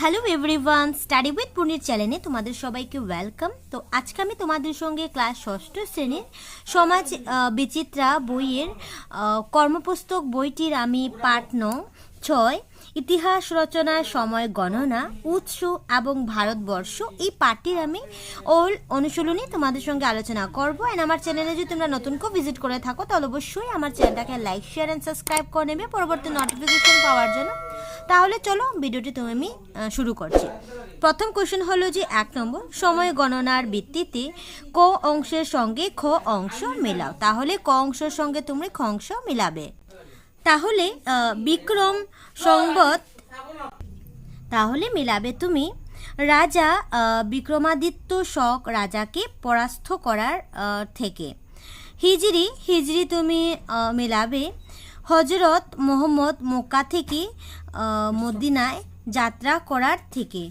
Hello everyone study with পুনির চ্যানেলে তোমাদের সবাইকে ওয়েলকাম তো আজকে আমি তোমাদের সঙ্গে ক্লাস ষষ্ঠ শ্রেণির সমাজ বিচিত্রা বইয়ের কর্মপুস্তক বইটির আমি পাঠ নং ছয়, ইতিহাস রচনার সময় গণনা, উৎস এবং ভারতবর্ষ। এই পাঠটির আমি ওল অনুশীলনী তোমাদের সঙ্গে আলোচনা করব। অ্যান্ড আমার চ্যানেলে যদি তোমরা নতুন কেউ ভিজিট করে থাকো, তাহলে অবশ্যই আমার চ্যানেলটাকে লাইক শেয়ার অ্যান্ড সাবস্ক্রাইব করে নেবে। পরবর্তী নোটিফিকেশন পাওয়ার জন্য তাহলে চলো ভিডিওটি তুমি আমি শুরু করছি। প্রথম কোশ্চেন হলো যে এক নম্বর, সময় গণনার ভিত্তিতে ক অংশের সঙ্গে খ অংশ মেলাও। তাহলে ক অংশের সঙ্গে তুমি খ অংশ মিলাবে। তাহলে বিক্রম সংবত তাহলে মিলাবে তুমি রাজা বিক্রমাদিত্য শক রাজাকে পরাস্ত করার থেকে। হিজরি হিজরি তুমি মিলাবে। হজরত মোহাম্মদ মক্কা থেকে মদিনায় যাত্রা করার থেকে।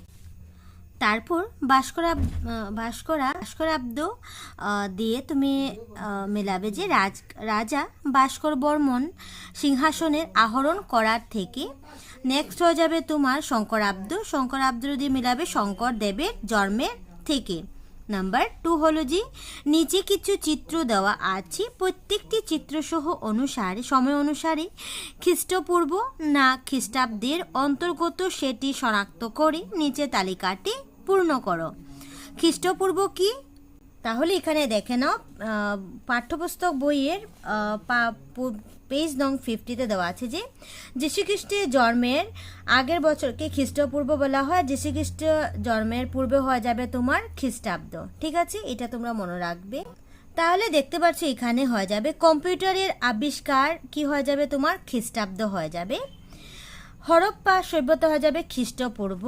তারপর ভাস্করা ভাস্করা ভাস্করাব্দ দিয়ে তুমি মেলাবে যে রাজ, রাজা ভাস্কর বর্মন সিংহাসনের আহরণ করার থেকে। নেক্সট হয়ে যাবে তোমার শঙ্করাব্দ শঙ্করাব্দ দিয়ে মেলাবে শঙ্কর দেবের জন্মের থেকে। নাম্বার টু হলো যে, নিচে কিছু চিত্র দেওয়া আছে, প্রত্যেকটি চিত্রসহ অনুসারে, সময় অনুসারে খ্রিস্টপূর্ব না খ্রিস্টাব্দের অন্তর্গত সেটি শনাক্ত করে নিচে তালিকাটি পূর্ণ করো। খ্রিস্টপূর্ব কি? তাহলে এখানে দেখে নাও পাঠ্যপুস্তক বইয়ের পেজ নং ফিফটিতে দেওয়া আছে যে, যীশুখ্রিস্টের জন্মের আগের বছরকে খ্রিস্টপূর্ব বলা হয়, যীশুখ্রিস্ট জন্মের পূর্বে হয়ে যাবে তোমার খ্রিস্টাব্দ। ঠিক আছে? এটা তোমরা মনে রাখবে। তাহলে দেখতে পাচ্ছ এখানে হয়ে যাবে, কম্পিউটারের আবিষ্কার কি হয়ে যাবে তোমার? খ্রিস্টাব্দ হয়ে যাবে। হরপ্পা সভ্যতা হয়ে যাবে খ্রিস্টপূর্ব।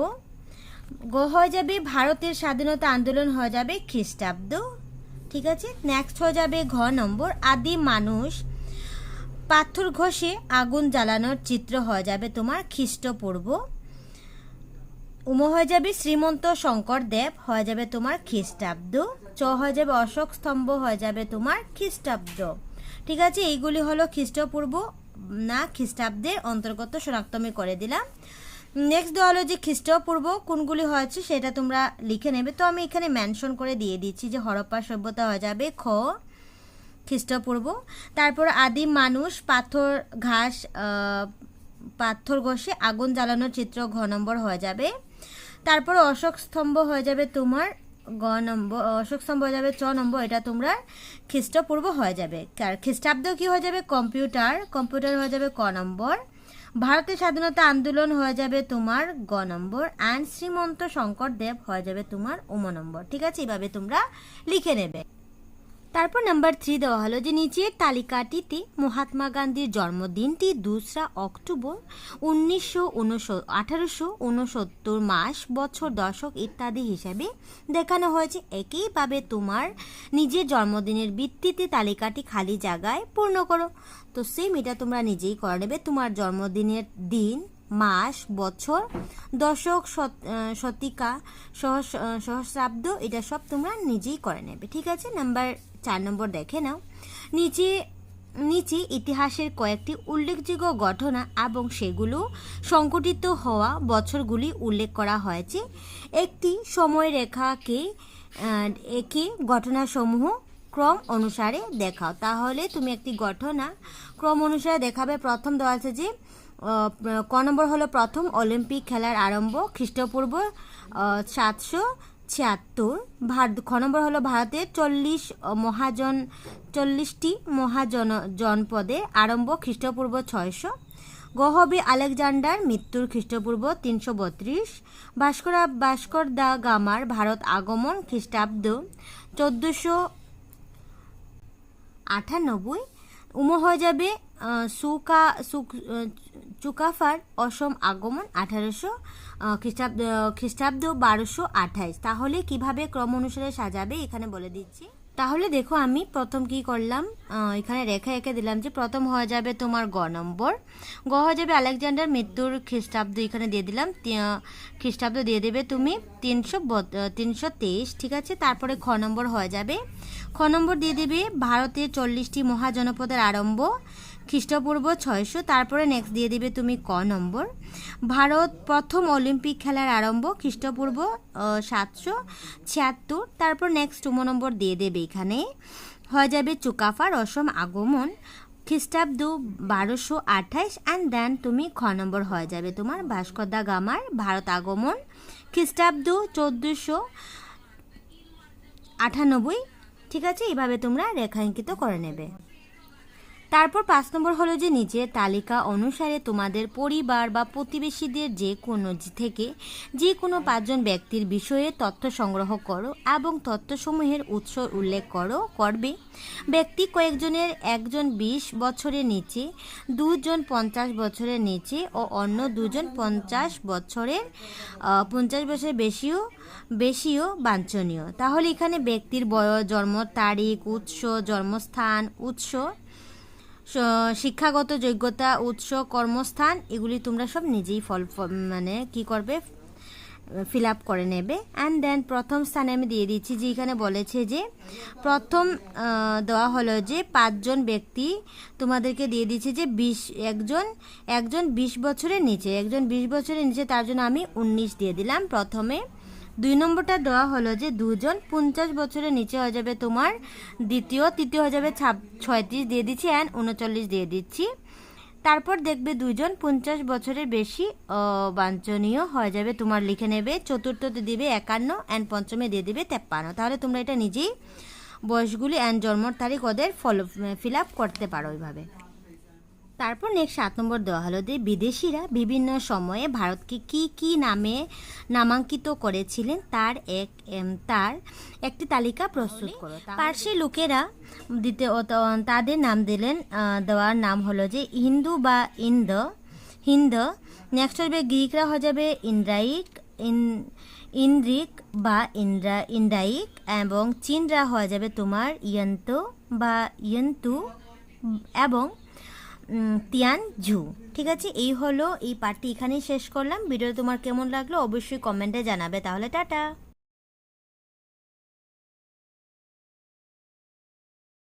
হয়ে যাবে, ভারতের স্বাধীনতা আন্দোলন হয়ে যাবে খ্রিস্টাব্দ। ঠিক আছে? নেক্সট হয়ে যাবে ঘ নম্বর, আদি মানুষ। পাথর ঘষে আগুন জ্বালানোর চিত্র হয়ে যাবে তোমার খ্রিস্টপূর্ব। উম হয়ে যাবে শ্রীমন্ত শঙ্কর দেব, হয়ে যাবে তোমার খ্রিস্টাব্দ। চ হয়ে যাবে অশোক স্তম্ভ, হয়ে যাবে তোমার খ্রিস্টাব্দ। ঠিক আছে? এইগুলি হলো খ্রিস্টপূর্ব না, খ্রিস্টাব্দের অন্তর্গত শনাক্ত আমি করে দিলাম। নেক্সট দেওয়া হলো যে খ্রিস্টপূর্ব কোনগুলি হয়েছে সেটা তোমরা লিখে নেবে। তো আমি এখানে মেনশন করে দিয়ে দিচ্ছি যে হরপ্পা সভ্যতা হয়ে যাবে, খ, খ্রিস্টপূর্ব। তারপর আদিম মানুষ, পাথর, ঘাস পাথর ঘষে আগুন জ্বালানোর চিত্র ঘ নম্বর হয়ে যাবে। তারপর অশোক স্তম্ভ হয়ে যাবে তোমার গ নম্বর, অশোক স্তম্ভ হয়ে যাবে চ নম্বর, এটা তোমরা খ্রিস্টপূর্ব হয়ে যাবে। আর খ্রিস্টাব্দ কি হয়ে যাবে? কম্পিউটার কম্পিউটার হয়ে যাবে ক নম্বর। ভারতের স্বাধীনতা আন্দোলন হয়ে যাবে তোমার গ নম্বর অ্যান্ড শ্রীমন্ত শঙ্কর দেব হয়ে যাবে তোমার উম নম্বর। ঠিক আছে? এভাবে তোমরা লিখে নেবে। তারপর নাম্বার থ্রি দেওয়া হলো যে নিচের তালিকাটিতে মহাত্মা গান্ধীর জন্মদিনটি দোসরা অক্টোবর উনিশশো আঠারোশো উনসত্তর মাস বছর দশক ইত্যাদি হিসাবে দেখানো হয়েছে। একইভাবে তোমার নিজের জন্মদিনের ভিত্তিতে তালিকাটি খালি জায়গায় পূর্ণ করো। তো সেম এটা তোমরা নিজেই করে নেবে। তোমার জন্মদিনের দিন, মাস, বছর, দশক, শত- শতিকা, সহস সহস্রাব্দ, এটা সব তোমরা নিজেই করে নেবে। ঠিক আছে? নাম্বার চার নম্বর দেখে নাও। নিচে নিচে ইতিহাসের কয়েকটি উল্লেখযোগ্য ঘটনা এবং সেগুলো সংঘটিত হওয়া বছরগুলি উল্লেখ করা হয়েছে। একটি সময়রেখাকে একে ঘটনাসমূহ ক্রম অনুসারে দেখাও। তাহলে তুমি একটি ঘটনা ক্রম অনুসারে দেখাবে। প্রথম দেওয়া আছে যে ক নম্বর হলো প্রথম অলিম্পিক খেলার আরম্ভ, খ্রিস্টপূর্ব সাতশো ছিয়াত্তর। ভারত, খ নম্বর হলো ভারতের চল্লিশ মহাজন, চল্লিশটি মহাজন, জনপদে আরম্ভ খ্রিস্টপূর্ব ছয়শো। গহবে আলেকজান্ডার, মৃত্যুর খ্রিস্টপূর্ব তিনশো বত্রিশ। ভাস্করা, ভাস্কর দা গামার ভারত আগমন খ্রিস্টাব্দ চোদ্দোশো আটানব্বই। উমো হয়ে যাবে সুকা চুকাফার অসম আগমন আঠারোশো খ্রিস্টাব্দ খ্রিস্টাব্দ বারোশো আঠাইশ। তাহলে কীভাবে ক্রম অনুসারে সাজাবে এখানে বলে দিচ্ছি। তাহলে দেখো আমি প্রথম কি করলাম এখানে রেখা এঁকে দিলাম যে প্রথম হয়ে যাবে তোমার গ নম্বর। গ হয়ে যাবে আলেকজান্ডার মৃত্যুর খ্রিস্টাব্দ এখানে দিয়ে দিলাম খ্রিস্টাব্দ দিয়ে দেবে তুমি তিনশো তিনশো তেইশ, ঠিক আছে? তারপরে খ নম্বর হয়ে যাবে খ নম্বর দিয়ে দেবে, ভারতের চল্লিশটি মহাজনপদের আরম্ভ, খ্রিস্টপূর্ব ছয়শো, তারপরে নেক্সট দিয়ে দিবে তুমি ক নম্বর। ভারত প্রথম অলিম্পিক খেলার আরম্ভ, খ্রিস্টপূর্ব সাতশো ছিয়াত্তর, তারপর নেক্সট টুমো নম্বর দিয়ে দেবে এখানে। হয়ে যাবে চুকাফা, রসম আগমন, খ্রিস্টাব্দ বারোশো আঠাইশ অ্যান্ড দেন তুমি খ নম্বর হয়ে যাবে তোমার ভাস্কর দা গামার ভারত আগমন, খ্রিস্টাব্দ চোদ্দোশো আটানব্বই ঠিক আছে এইভাবে তোমরা রেখাঙ্কিত করে নেবে। তারপর পাঁচ নম্বর হলো যে নিচের তালিকা অনুসারে তোমাদের পরিবার বা প্রতিবেশীদের যে কোনো থেকে যে কোনো পাঁচজন ব্যক্তির বিষয়ে তথ্য সংগ্রহ করো এবং তথ্যসমূহের উৎস উল্লেখ করো, করবে। ব্যক্তি কয়েকজনের একজন বিশ বছরের নিচে, দুজন পঞ্চাশ বছরের নিচে ও অন্য দুজন পঞ্চাশ বছরের পঞ্চাশ বছরের বেশিও বেশিও বাঞ্ছনীয়। তাহলে এখানে ব্যক্তির বয়স, জন্ম তারিখ, উৎস, জন্মস্থান, উৎস শিক্ষাগত যোগ্যতা, উৎস, কর্মস্থান, এগুলি তোমরা সব নিজেই ফল মানে কি করবে? ফিল আপ করে নেবে। অ্যান্ড দেন প্রথম স্থানে আমি দিয়ে দিচ্ছি যে এখানে বলেছে যে, প্রথম দেওয়া হলো যে পাঁচজন ব্যক্তি তোমাদেরকে দিয়ে দিচ্ছে যে বিশ, একজন একজন বিশ বছরের নিচে। একজন বিশ বছরের নিচে তার জন্য আমি উনিশ দিয়ে দিলাম প্রথমে। দুই নম্বরটা দেওয়া হলো যে দুজন পঞ্চাশ বছরের নিচে হয়ে যাবে তোমার, দ্বিতীয়, তৃতীয় হয়ে যাবে ছাব ছয়ত্রিশ দিয়ে দিচ্ছি অ্যান্ড উনচল্লিশ দিয়ে দিচ্ছি। তারপর দেখবে দুজন পঞ্চাশ বছরের বেশি বাঞ্ছনীয় হয়ে যাবে তোমার লিখে নেবে, চতুর্থতে দিবে একান্ন অ্যান্ড পঞ্চমে দিয়ে দিবে তেপ্পান্ন। তাহলে তোমরা এটা নিজেই বয়সগুলি অ্যান্ড জন্মর তারিখ ওদের ফলো ফিল আপ করতে পারো ওইভাবে। তারপর নেক্সট সাত নম্বর দেওয়া হলো যে বিদেশিরা বিভিন্ন সময়ে ভারতকে কি কি নামে নামাঙ্কিত করেছিলেন তার এক তার একটি তালিকা প্রস্তুত করো। পার্সি লোকেরা দিতে তাদের নাম দিলেন দেওয়ার নাম হলো যে হিন্দু বা ইন্দ হিন্দ নেক্সট হবে গ্রিকরা হয়ে যাবে ইন্দ্রাইক ইন ইন্দ্রিক বা ইন্দ্রা ইন্ডাইক এবং চীনরা হয়ে যাবে তোমার ইয়ন্ত বা ইয়ন্তু এবং তিয়ান ঝু। ঠিক আছে? এই হলো, এই পার্টটি এখানেই শেষ করলাম। ভিডিও তোমার কেমন লাগল অবশ্যই কমেন্টে জানাবে। তাহলে টাটা!